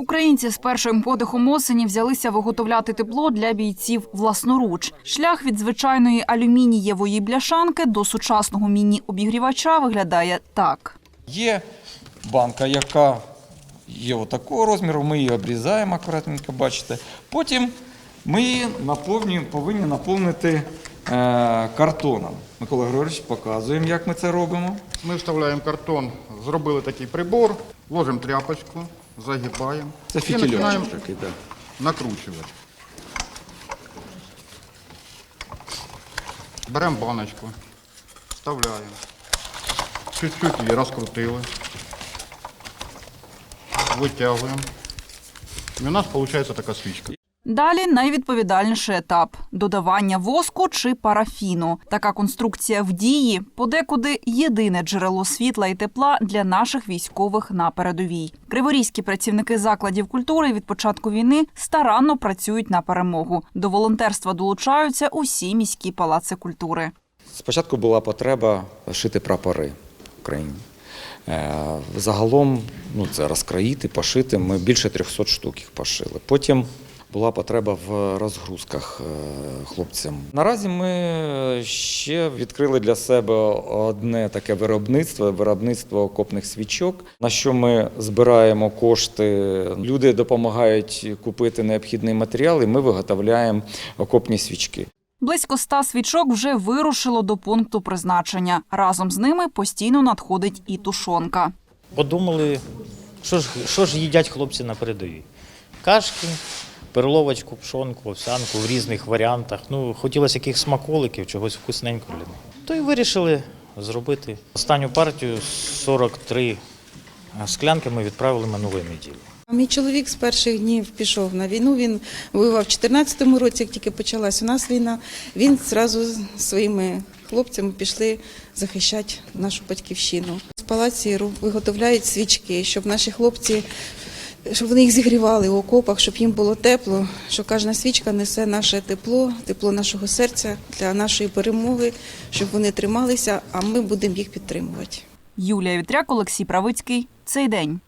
Українці з першим подихом осені взялися виготовляти тепло для бійців власноруч. Шлях від звичайної алюмінієвої бляшанки до сучасного міні-обігрівача виглядає так. Є банка, яка є отакого розміру, ми її обрізаємо акуратненько, бачите. Потім ми її наповнюємо, повинні наповнити картоном. Микола Григорович, показуємо, як ми це робимо. Ми вставляємо картон, зробили такий прибор, ложимо тряпочку, загибаємо Це і фітільочок починаємо такий, так. накручувати. Беремо баночку, вставляємо. Чуть-чуть її розкрутили. Витягуємо. І у нас виходить така свічка. Далі найвідповідальніший етап додавання воску чи парафіну. Така конструкція в дії подекуди єдине джерело світла і тепла для наших військових на передовій. Криворізькі працівники закладів культури від початку війни старанно працюють на перемогу. До волонтерства долучаються усі міські палаци культури. Спочатку була потреба шити прапори в Україні. Е, Загалом ну, це розкроїти, пошити. Ми більше 300 штук їх пошили. Потім була потреба в розгрузках е, хлопцям. Наразі ми ще відкрили для себе одне таке виробництво виробництво окопних свічок, на що ми збираємо кошти. Люди допомагають купити необхідний матеріал, і ми виготовляємо окопні свічки. Близько ста свічок вже вирушило до пункту призначення. Разом з ними постійно надходить і тушонка. Подумали, що ж, що ж їдять хлопці на передовій. Кашки, перловочку, пшонку, овсянку в різних варіантах. Ну, хотілося якихось смаколиків, чогось вкусненького. То й вирішили зробити. Останню партію 43 склянки ми відправили минулої неділі. Мій чоловік з перших днів пішов на війну. Він воював в 14-му році, як тільки почалась у нас війна. Він зразу з своїми хлопцями пішли захищати нашу батьківщину. З палаці виготовляють свічки, щоб наші хлопці, щоб вони їх зігрівали у окопах, щоб їм було тепло. Що кожна свічка несе наше тепло, тепло нашого серця для нашої перемоги, щоб вони трималися, а ми будемо їх підтримувати. Юлія Вітряк, Олексій Правицький. Цей день.